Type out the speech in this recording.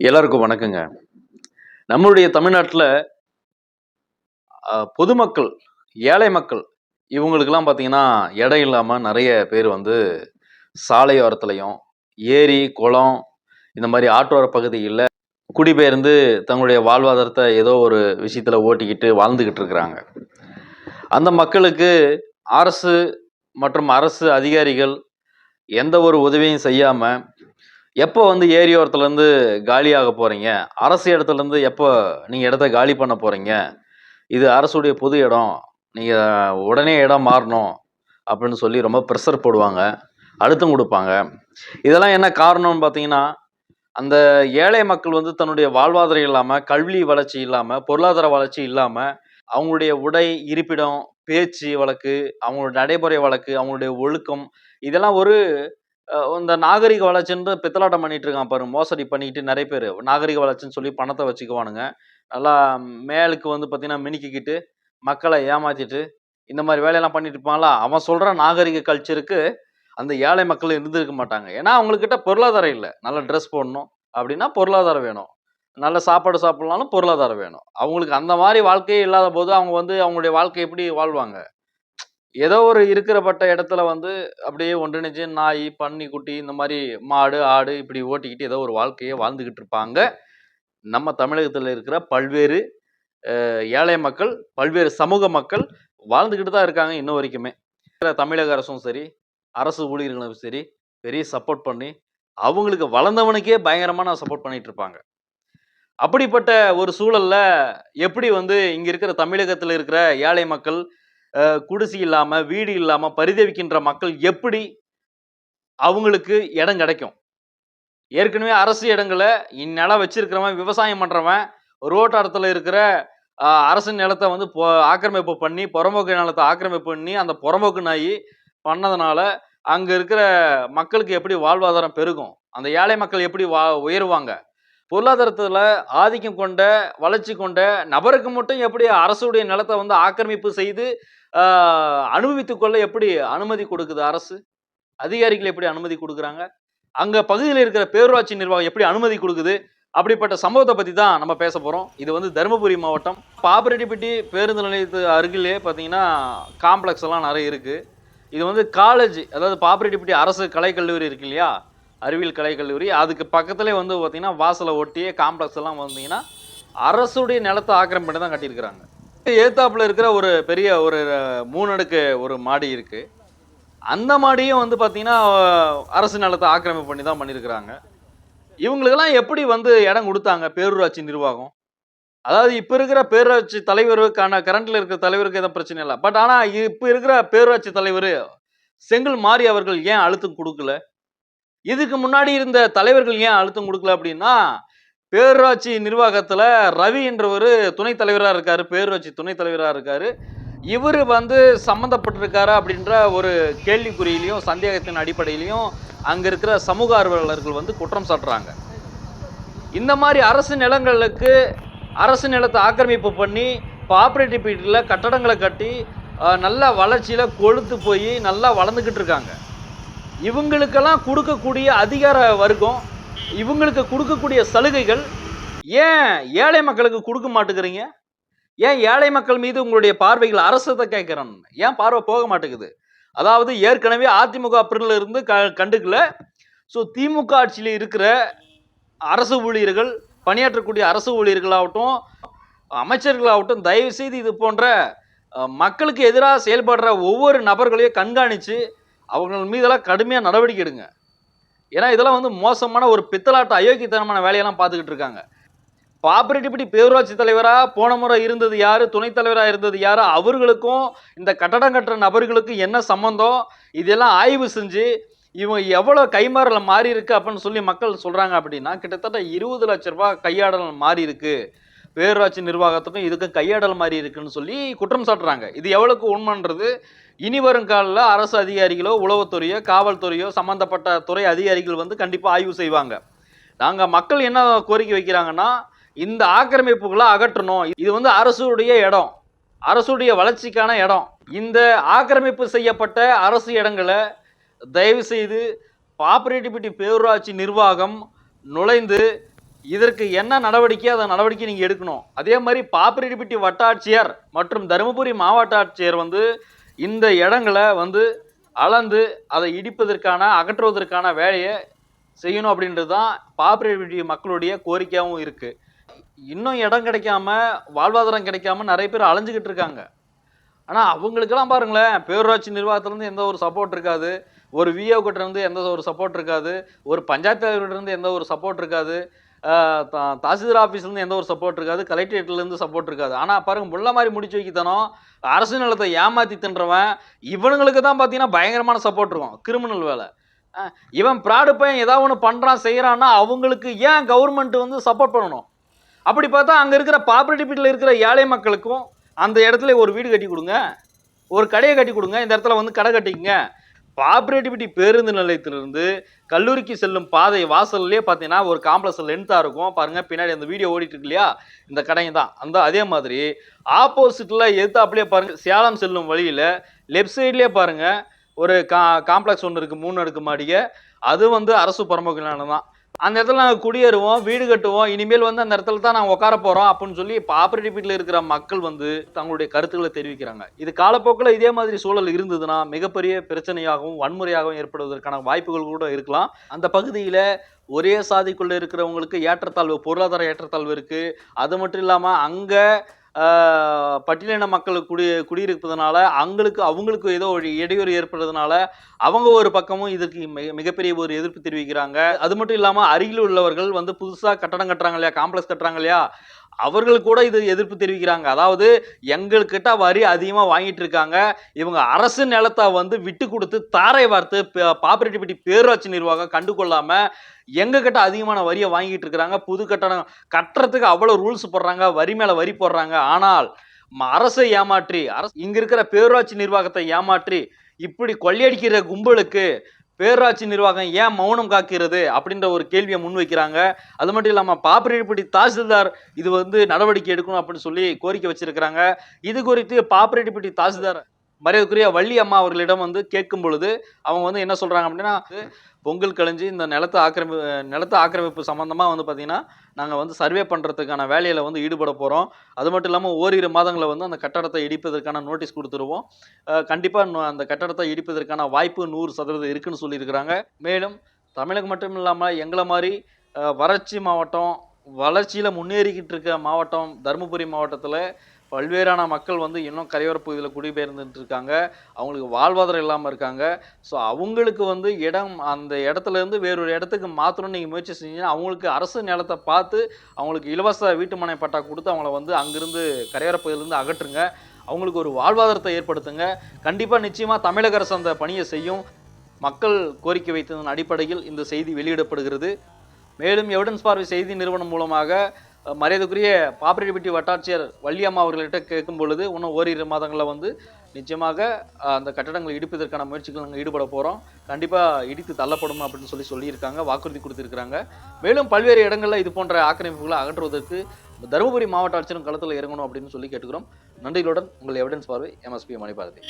எல்லாருக்கும் வணக்கங்க. நம்மளுடைய தமிழ்நாட்டில் பொதுமக்கள் ஏழை மக்கள் இவங்களுக்கெல்லாம் பார்த்தீங்கன்னா இடம் இல்லாமல் நிறைய பேர் வந்து சாலையோரத்துலையும் ஏரி குளம் இந்த மாதிரி ஆற்றோர பகுதியில் குடிபெயர்ந்து தங்களுடைய வாழ்வாதாரத்தை ஏதோ ஒரு விஷயத்தில் ஓட்டிக்கிட்டு வாழ்ந்துக்கிட்டு இருக்கிறாங்க. அந்த மக்களுக்கு அரசு மற்றும் அரசு அதிகாரிகள் எந்த ஒரு உதவியும் செய்யாமல் எப்போ வந்து ஏரியோரத்துலேருந்து காலியாக போகிறீங்க அரசு இடத்துலேருந்து எப்போ நீங்கள் இடத்த காலி பண்ண போகிறீங்க இது அரசுடைய பொது இடம். நீங்கள் உடனே இடம் மாறணும் அப்படின்னு சொல்லி ரொம்ப ப்ரெஷர் போடுவாங்க. அழுத்தம் கொடுப்பாங்க. இதெல்லாம் என்ன காரணம்னு பார்த்தீங்கன்னா அந்த ஏழை மக்கள் வந்து தன்னுடைய வாழ்வாதாரம் இல்லாமல் கல்வி வளர்ச்சி இல்லாமல் பொருளாதார வளர்ச்சி இல்லாமல் அவங்களுடைய உடை இருப்பிடம் பேச்சு வழக்கு அவங்களுடைய நடைமுறை வழக்கு அவங்களுடைய ஒழுக்கம் இதெல்லாம் ஒரு இந்த நாகரிக வளர்ச்சின்னு பித்தலாட்டம் பண்ணிட்டு இருக்கான் பாரு மோசடி பண்ணிக்கிட்டு நிறைய பேர். நாகரிக வளர்ச்சின்னு சொல்லி பணத்தை வச்சுக்குவானுங்க. நல்லா மேலுக்கு வந்து பார்த்தீங்கன்னா மினுக்கிக்கிட்டு மக்களை ஏமாத்திட்டு இந்த மாதிரி வேலையெல்லாம் பண்ணிட்டு இருப்பாங்களா அவன் சொல்ற நாகரிக கல்ச்சருக்கு அந்த ஏழை மக்கள் இருந்திருக்க மாட்டாங்க. ஏன்னா அவங்கக்கிட்ட பொருளாதாரம் இல்லை. நல்ல ட்ரெஸ் போடணும் அப்படின்னா பொருளாதாரம் வேணும். நல்ல சாப்பாடு சாப்பிட்லாலும் பொருளாதாரம் வேணும். அவங்களுக்கு அந்த மாதிரி வாழ்க்கையே இல்லாத போது அவங்க வந்து அவங்களுடைய வாழ்க்கை எப்படி வாழ்வாங்க? ஏதோ ஒரு இருக்கிறப்பட்ட இடத்துல வந்து அப்படியே ஒன்றிணைஞ்சு நாய் பன்னி குட்டி இந்த மாதிரி மாடு ஆடு இப்படி ஓட்டிக்கிட்டு ஏதோ ஒரு வாழ்க்கையை வாழ்ந்துக்கிட்டு இருப்பாங்க. நம்ம தமிழகத்தில் இருக்கிற பல்வேறு ஏழை மக்கள் பல்வேறு சமூக மக்கள் வாழ்ந்துக்கிட்டு தான் இருக்காங்க இன்ன வரைக்குமே. தமிழக அரசும் சரி அரசு ஊழியர்களும் சரி பெரிய சப்போர்ட் பண்ணி அவங்களுக்கு வளர்ந்தவனுக்கே பயங்கரமான சப்போர்ட் பண்ணிட்டு இருப்பாங்க. அப்படிப்பட்ட ஒரு சூழல்ல எப்படி வந்து இங்க இருக்கிற தமிழகத்தில் இருக்கிற ஏழை மக்கள் குடிசை இல்லாமல் வீடு இல்லாமல் பரிதவிக்கின்ற மக்கள் எப்படி அவங்களுக்கு இடம் கிடைக்கும்? ஏற்கனவே அரசு இடங்களை இந்நிலம் வச்சிருக்கிறவன் விவசாயம் பண்ணுறவன் ரோட்டாரத்தில் இருக்கிற அரசு நிலத்தை வந்து போ ஆக்கிரமிப்பு பண்ணி புறம்போக்கு நிலத்தை ஆக்கிரமிப்பு பண்ணி அந்த புறம்போக்கு நாய் பண்ணதுனால அங்கே இருக்கிற மக்களுக்கு எப்படி வாழ்வாதாரம் பெருகும்? அந்த ஏழை மக்கள் எப்படி வா உயருவாங்க? பொருளாதாரத்தில் ஆதிக்கம் கொண்ட வளர்ச்சி கொண்ட நபருக்கு மட்டும் எப்படி அரசுடைய நிலத்தை வந்து ஆக்கிரமிப்பு செய்து அனுபவித்துக்கொள்ள அனுபவித்துக் கொள்ள எப்படி அனுமதி கொடுக்குது அரசு? அதிகாரிகள் எப்படி அனுமதி கொடுக்குறாங்க? அங்க பகுதியில் இருக்கிற பேரூராட்சி நிர்வாகம் எப்படி அனுமதி கொடுக்குது? அப்படிப்பட்ட சம்பவத்தை பத்தி தான் நம்ம பேச போறோம். இது வந்து தருமபுரி மாவட்டம். பாப்பரெட்டிப்பட்டி பேருந்து நிலையத்து அருகிலே பார்த்தீங்கன்னா காம்ப்ளெக்ஸ் எல்லாம் நிறைய இருக்கு. இது வந்து காலேஜ் அதாவது பாப்பரெட்டிப்பட்டி அரசு கலைக்கல்லூரி இருக்கு இல்லையா? அறிவியல் கலைக்கல்லூரி அதுக்கு பக்கத்துலேயே வந்து பார்த்தீங்கன்னா வாசலை ஒட்டியே காம்ப்ளெக்ஸ் எல்லாம் வந்தீங்கன்னா அரசுடைய நிலத்தை ஆக்கிரமிப்பு பண்ணி தான் கட்டியிருக்கிறாங்க. ஏத்தாப்புல இருக்கிற ஒரு பெரிய ஒரு மூணடுக்கு ஒரு மாடி இருக்கு. அந்த மாடியும் வந்து பார்த்தீங்கன்னா அரசு நிலத்தை ஆக்கிரமிப்பு பண்ணி தான் பண்ணியிருக்கிறாங்க இவங்களுக்கெல்லாம் எப்படி வந்து இடம் கொடுத்தாங்க? பேரூராட்சி நிர்வாகம். அதாவது இப்போ இருக்கிற பேரூராட்சி தலைவருக்கான கரண்ட்ல இருக்கிற தலைவருக்கு எதுவும் பிரச்சனை இல்லை. பட் ஆனால் இப்போ இருக்கிற பேரூராட்சி தலைவர் செங்கல் மாறி அவர்கள் ஏன் அழுத்தம் கொடுக்கல? இதுக்கு முன்னாடி இருந்த தலைவர்கள் ஏன் அழுத்தம் கொடுக்கல அப்படின்னா பேரூராட்சி நிர்வாகத்தில் ரவி என்றவர் துணைத் தலைவராக இருக்கார் பேரூராட்சி துணைத் தலைவராக இருக்கார். இவர் வந்து சம்மந்தப்பட்டிருக்காரா அப்படின்ற ஒரு கேள்விக்குறியிலையும் சந்தேகத்தின் அடிப்படையிலையும் அங்கே இருக்கிற சமூக ஆர்வலர்கள் வந்து குற்றம் சாட்டுறாங்க. இந்த மாதிரி அரசு நிலங்களுக்கு அரசு நிலத்தை ஆக்கிரமிப்பு பண்ணி பாப்ரேட்டிவ் பீரியடில் கட்டடங்களை கட்டி நல்லா வளர்ச்சியில் கொழுத்து போய் நல்லா வளர்ந்துக்கிட்டு இருக்காங்க. இவங்களுக்கெல்லாம் கொடுக்கக்கூடிய அதிகார வர்க்கம் இவங்களுக்கு கொடுக்கக்கூடிய சலுகைகள் ஏன் ஏழை மக்களுக்கு கொடுக்க மாட்டேங்கிறீங்க? ஏன் ஏழை மக்கள் மீது உங்களுடைய பார்வைகள் அரசத்தை கேட்குறேன் ஏன் பார்வை போக மாட்டேங்குது? அதாவது ஏற்கனவே அதிமுக அப்ரில் இருந்து க கண்டுக்கல. ஸோ திமுக ஆட்சியில் இருக்கிற அரசு ஊழியர்கள் பணியாற்றக்கூடிய அரசு ஊழியர்களாகட்டும் அமைச்சர்களாகட்டும் தயவு செய்து இது போன்ற மக்களுக்கு எதிராக செயல்படுற ஒவ்வொரு நபர்களையும் கண்காணித்து அவங்கள் மீதெல்லாம் கடுமையாக நடவடிக்கை எடுங்க. ஏன்னா இதெல்லாம் வந்து மோசமான ஒரு பித்தலாட்ட அயோக்கியத்தனமான வேலையெல்லாம் பார்த்துக்கிட்டு இருக்காங்க. பாப்பரெட்டிப்பட்டி பேரூராட்சி தலைவராக போன முறை இருந்தது யார்? துணைத் தலைவராக இருந்தது யார்? அவர்களுக்கும் இந்த கட்டடம் கட்டுற நபர்களுக்கும் என்ன சம்மந்தம் இதெல்லாம் ஆய்வு செஞ்சு இவன் எவ்வளோ கைமாறல மாறி இருக்கு அப்படின்னு சொல்லி மக்கள் சொல்கிறாங்க அப்படின்னா கிட்டத்தட்ட இருபது லட்ச ரூபா கையாடல் மாறி இருக்குது பேரூராட்சி நிர்வாகத்துக்கும் இதுக்கும் கையாடல் மாதிரி இருக்குன்னு சொல்லி குற்றம் சாட்டுறாங்க. இது எவ்வளோக்கு உண்மைன்றது? இனி வரும் காலில் அரசு அதிகாரிகளோ உளவுத்துறையோ காவல்துறையோ சம்மந்தப்பட்ட துறை அதிகாரிகள் வந்து கண்டிப்பாக ஆய்வு செய்வாங்க. நாங்கள் மக்கள் என்ன கோரிக்கை வைக்கிறாங்கன்னா இந்த ஆக்கிரமிப்புகளை அகற்றணும். இது வந்து அரசுடைய இடம். அரசுடைய வளர்ச்சிக்கான இடம். இந்த ஆக்கிரமிப்பு செய்யப்பட்ட அரசு இடங்களை தயவு செய்து பாப்பரேட்டிவிட்டி பேரூராட்சி நிர்வாகம் நுழைந்து இதற்கு என்ன நடவடிக்கை? அதை நடவடிக்கை நீங்கள் எடுக்கணும். அதே மாதிரி பாப்பிரெட்டிப்பட்டி வட்டாட்சியர் மற்றும் தருமபுரி மாவட்ட ஆட்சியர் வந்து இந்த இடங்களை வந்து அளந்து அதை இடிப்பதற்கான அகற்றுவதற்கான வேலையை செய்யணும் அப்படின்றது தான் பாப்பிரெட்டிப்பட்டி மக்களுடைய கோரிக்கையாகவும் இருக்குது இன்னும் இடம் கிடைக்காம வாழ்வாதாரம் கிடைக்காம நிறைய பேர் அலைஞ்சிக்கிட்டு இருக்காங்க. ஆனால் அவங்களுக்கெல்லாம் பாருங்களேன் பேரூராட்சி நிர்வாகத்துலேருந்து எந்த ஒரு சப்போர்ட் இருக்காது. ஒரு விஓ கிட்ட இருந்து எந்த ஒரு சப்போர்ட் இருக்காது. ஒரு பஞ்சாயத்து தலைவர்கிட்ட இருந்து எந்த ஒரு சப்போர்ட் இருக்காது. தாசில்தார் ஆஃபீஸ்லேருந்து எந்த ஒரு சப்போர்ட் இருக்காது கலெக்டரேட்லேருந்து சப்போர்ட் இருக்காது. ஆனால் பாருங்க முள்ள மாதிரி முடிச்சு வைக்கத்தனம் அரசு நிலத்தை ஏமாற்றி தின்றவன் இவனுங்களுக்கு தான் பார்த்தீங்கன்னா பயங்கரமான சப்போர்ட் இருக்கும் கிரிமினல் வேலை. இவன் ப்ராடு பையன் ஏதாவது ஒன்று பண்ணுறான் செய்கிறான்னா அவங்களுக்கு ஏன் கவர்மெண்ட் வந்து சப்போர்ட் பண்ணணும்? அப்படி பார்த்தா அங்கே இருக்கிற பாப்புலேட்டில் இருக்கிற ஏழை மக்களுக்கும் அந்த இடத்துல ஒரு வீடு கட்டி கொடுங்க ஒரு கடையை கட்டி கொடுங்க இந்த இடத்துல வந்து கடை கட்டிக்கங்க பாப்ரேட்டிவிட்டி பேருந்து நிலையத்திலிருந்து கல்லூரிக்கு செல்லும் பாதை வாசல்லே பார்த்தீங்கன்னா ஒரு காம்ப்ளெக்ஸ் லென்த்தாக இருக்கும். பாருங்கள் பின்னாடி அந்த வீடியோ ஓடிட்டு இருக்கு இல்லையா? இந்த கடைங்க தான். அந்த அதே மாதிரி ஆப்போசிட்டில் எது அப்படியே பாருங்கள் சேலம் செல்லும் வழியில் லெஃப்ட் சைட்லேயே பாருங்கள் ஒரு கா காம்ப்ளெக்ஸ் ஒன்று இருக்குது மூணு அடுக்கு மாடிய அது வந்து அரசு பரம்பொருள் தான். அந்த இடத்துல நாங்கள் குடியேறுவோம் வீடு கட்டுவோம். இனிமேல் வந்து அந்த இடத்துல தான் நாங்கள் உட்கார போகிறோம் அப்படின்னு சொல்லி பாப்பரேட்டிவில் இருக்கிற மக்கள் வந்து தங்களுடைய கருத்துக்களை தெரிவிக்கிறாங்க. இது காலப்போக்கில் இதே மாதிரி சூழல் இருந்ததுன்னா மிகப்பெரிய பிரச்சனையாகவும் வன்முறையாகவும் ஏற்படுவதற்கான வாய்ப்புகள் கூட இருக்கலாம். அந்த பகுதியில் ஒரே சாதிக்குள்ளே இருக்கிறவங்களுக்கு ஏற்றத்தாழ்வு பொருளாதார ஏற்றத்தாழ்வு இருக்குது அது மட்டும் இல்லாமல் அங்கே பட்டியலின மக்கள் குடி குடியிருப்பதனால அவங்களுக்கு அவங்களுக்கு ஏதோ ஒரு இடையூறு ஏற்படுறதுனால அவங்க ஒரு பக்கமும் இதுக்கு மிகப்பெரிய ஒரு எதிர்ப்பு தெரிவிக்கிறாங்க. அது மட்டும் இல்லாமல் அருகில் உள்ளவர்கள் வந்து புதுசாக கட்டடம் கட்டுறாங்க இல்லையா? காம்ப்ளெக்ஸ் கட்டுறாங்க இல்லையா? அவர்கள் கூட இது எதிர்ப்பு தெரிவிக்கிறாங்க. அதாவது எங்கள்கிட்ட வரி அதிகமாக வாங்கிட்டு இருக்காங்க. இவங்க அரசு நிலத்தை வந்து விட்டு கொடுத்து தாரை வார்த்து பாப்பரேட்டிவிட்டி பேரூராட்சி நிர்வாகம் கண்டுகொள்ளாம எங்க கிட்ட அதிகமான வரியை வாங்கிட்டு இருக்கிறாங்க புது கட்டணம் கட்டுறதுக்கு அவ்வளோ ரூல்ஸ் போடுறாங்க. வரி மேலே வரி போடுறாங்க. ஆனால் அரசை ஏமாற்றி அரசு இங்கே இருக்கிற பேரூராட்சி நிர்வாகத்தை ஏமாற்றி இப்படி கொள்ளையடிக்கிற கும்பலுக்கு பேரூராட்சி நிர்வாகம் ஏன் மௌனம் காக்கிறது அப்படின்ற ஒரு கேள்வியை முன்வைக்கிறாங்க அது மட்டும் இல்லாமல் பாப்பிரெட்டிப்பட்டி தாசில்தார் இது வந்து நடவடிக்கை எடுக்கணும் அப்படின்னு சொல்லி கோரிக்கை வச்சிருக்கிறாங்க. இது குறித்து பாப்பிரெட்டிப்பட்டி தாசில்தார் மரியாதைக்குரிய வள்ளி அம்மா அவர்களிடம் வந்து கேட்கும் பொழுது அவங்க வந்து என்ன சொல்கிறாங்க அப்படின்னா பொங்கல் கழிஞ்சு இந்த நிலத்தை ஆக்கிரமி நிலத்தை ஆக்கிரமிப்பு சம்மந்தமாக வந்து பார்த்திங்கன்னா நாங்கள் வந்து சர்வே பண்ணுறதுக்கான வேலையில் வந்து ஈடுபட போகிறோம் அது மட்டும் இல்லாமல் ஓரிரு மாதங்களில் வந்து அந்த கட்டடத்தை இடிப்பதற்கான நோட்டீஸ் கொடுத்துருவோம். கண்டிப்பாக அந்த கட்டடத்தை இடிப்பதற்கான வாய்ப்பு நூறு சதவீதம் இருக்குன்னு சொல்லியிருக்கிறாங்க. மேலும் தமிழகம் மட்டும் இல்லாமல் எங்களை மாதிரி வறட்சி மாவட்டம் வளர்ச்சியில் முன்னேறிக்கிட்டு இருக்க மாவட்டம் தருமபுரி மாவட்டத்தில் பல்வேறான மக்கள் வந்து இன்னும் கரையோர பகுதியில் குடிபெயர்ந்துட்டு இருக்காங்க அவங்களுக்கு வாழ்வாதாரம் இல்லாமல் இருக்காங்க. ஸோ அவங்களுக்கு வந்து இடம் அந்த இடத்துல இருந்து வேறொரு இடத்துக்கு மாற்றணும்னு நீங்கள் முயற்சி செஞ்சீங்கன்னா அவங்களுக்கு அரசு நிலத்தை பார்த்து அவங்களுக்கு இலவச வீட்டு மனை பட்டா கொடுத்து அவங்கள வந்து அங்கிருந்து கரையோர பகுதியிலேருந்து அகற்றுங்க. அவங்களுக்கு ஒரு வாழ்வாதாரத்தை ஏற்படுத்துங்க. கண்டிப்பாக நிச்சயமாக தமிழக அரசு அந்த பணியை செய்யும். மக்கள் கோரிக்கை வைத்ததன் அடிப்படையில் இந்த செய்தி வெளியிடப்படுகிறது. மேலும் எவிடன்ஸ் பார்வை செய்தி நிறுவனம் மூலமாக மரியாதைக்குரிய பாப்பிரெட்டிப்பட்டி வட்டாட்சியர் வள்ளியம்மா அவர்கள்ட்ட கேட்கும் பொழுது இன்னும் ஓரிரு மாதங்களில் வந்து நிச்சயமாக அந்த கட்டடங்களை இடிப்பதற்கான முயற்சிகள் நாங்கள் ஈடுபட போகிறோம் கண்டிப்பாக இடித்து தள்ளப்படும் அப்படின்னு சொல்லி சொல்லியிருக்காங்க வாக்குறுதி கொடுத்திருக்காங்க மேலும் பல்வேறு இடங்களில் இது போன்ற ஆக்கிரமிப்புகளை அகற்றுவதற்கு தருமபுரி மாவட்ட ஆட்சியரும் களத்தில் இறங்கணும் அப்படின்னு சொல்லி கேட்டுக்கிறோம். நன்றிகளுடன் உங்கள் எவிடன்ஸ் பார்வை எம்எஸ்பி மணிபாரதி.